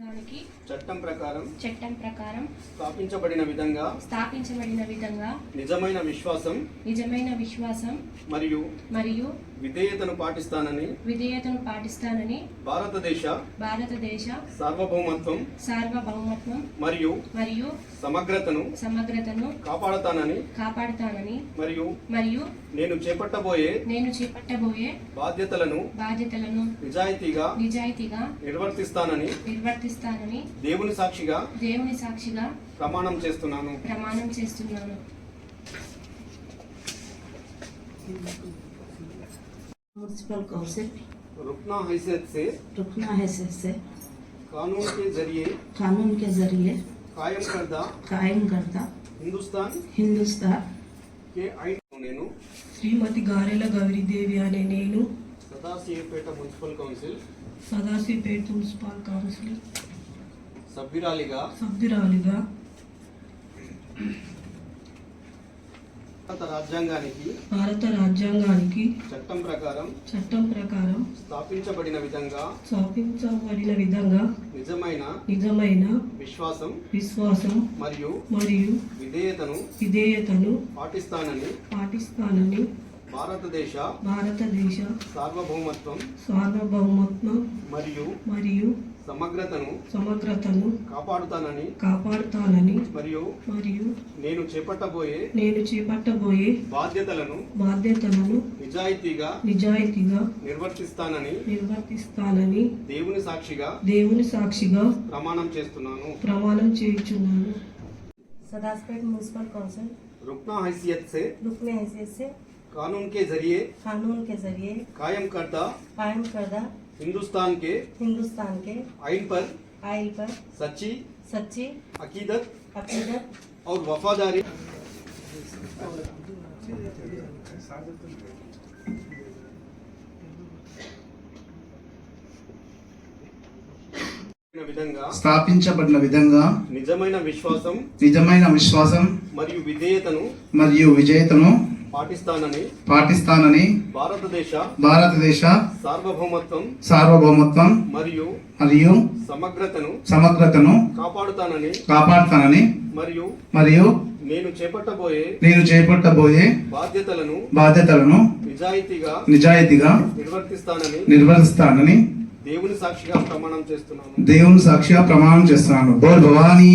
దానికి చట్టం ప్రకారం చట్టం ప్రకారం స్థాపించబడిన విధంగా స్థాపించబడిన విధంగా నిజమైన విశ్వాసం నిజమైన విశ్వాసం మరియు మరియు విధేయతను పాటిస్తానని విధేయతను పాటిస్తానని భారతదేశ భారతదేశ సార్వభౌమత్వం సార్వభౌమత్వం మరియు మరియు సమగ్రతను సమగ్రతను కాపాడతానని కాపాడుతానని మరియు మరియు నేను చేపట్టబోయే నేను చేపట్టబోయే బాధ్యతలను బాధ్యతలను నిజాయితీగా నిజాయితీగా నిర్వర్తిస్తానని నిర్వర్తిస్తానని దేవుని సాక్షిగా దేవుని సాక్షిగా ప్రమాణం చేస్తున్నాను ప్రమాణం చేస్తున్నాను म्यूनसिपल काउंसिल रुकना हैसियत से रुकना है से कानून के जरिए कानून के जरिए कायम करदा कायम करता హిందుస్థాన్ हिंदुस्तान కే ఐన్ నేను శ్రీమతి గారెల గౌరీదేవి అనే నేను Sadashivpet municipal council Sadashivpet municipal council సభ్యురాలిగా సభ్యురాలిగా భారత రాజ్యాంగానికి భారత రాజ్యాంగానికి చట్టం ప్రకారం చట్టం ప్రకారం స్థాపించబడిన విధంగా స్థాపించబడిన విధంగా నిజమైన నిజమైన విశ్వాసం విశ్వాసం మరియు మరియు విధేయతను విధేయతను పాటిస్తానని పాటిస్తానని భారతదేశ భారతదేశ సార్వభౌమత్వం సార్వభౌమత్వం మరియు మరియు సమగ్రతను సమగ్రతను కాపాడుతానని కాపాడుతానని మరియు మరియు నేను చేపట్టబోయే నేను చేపట్టబోయే బాధ్యతలను బాధ్యతలను నిజాయితీగా నిజాయితీగా నిర్వర్తిస్తానని నిర్వర్తిస్తానని దేవుని సాక్షిగా దేవుని సాక్షిగా ప్రమాణం చేస్తున్నాను ప్రమాణం చేయుచున్నాను सदासपेट म्यूनसिपल काउंसिल रुकना हैसियत से रुकने हैसियत से कानून के जरिए कानून के जरिए कायम करता कायम करदा हिंदुस्तान के हिंदुस्तान के आइन पर आयल पर सच्ची सच्ची अकीदत अकीदत और वफादारी విధంగా స్థాపించబడిన విధంగా నిజమైన విశ్వాసం నిజమైన విశ్వాసం మరియు విధేయతను మరియు విజేతను పాటిస్తానని పాటిస్తానని భారతదేశ భారతదేశ సార్వభౌమత్వం సార్వభౌమత్వం మరియు మరియు సమగ్రతను సమగ్రతను కాపాడుతానని కాపాడుతానని మరియు మరియు నేను చేపట్టబోయే నేను చేపట్టబోయే బాధ్యతలను బాధ్యతలను నిజాయితీగా నిజాయితీగా నిర్వర్తిస్తానని నిర్వహిస్తానని దేవుని సాక్షిగా ప్రమాణం చేస్తున్నాను. దేవుని సాక్షిగా ప్రమాణం చేస్తున్నాను. బోల్ భవానీ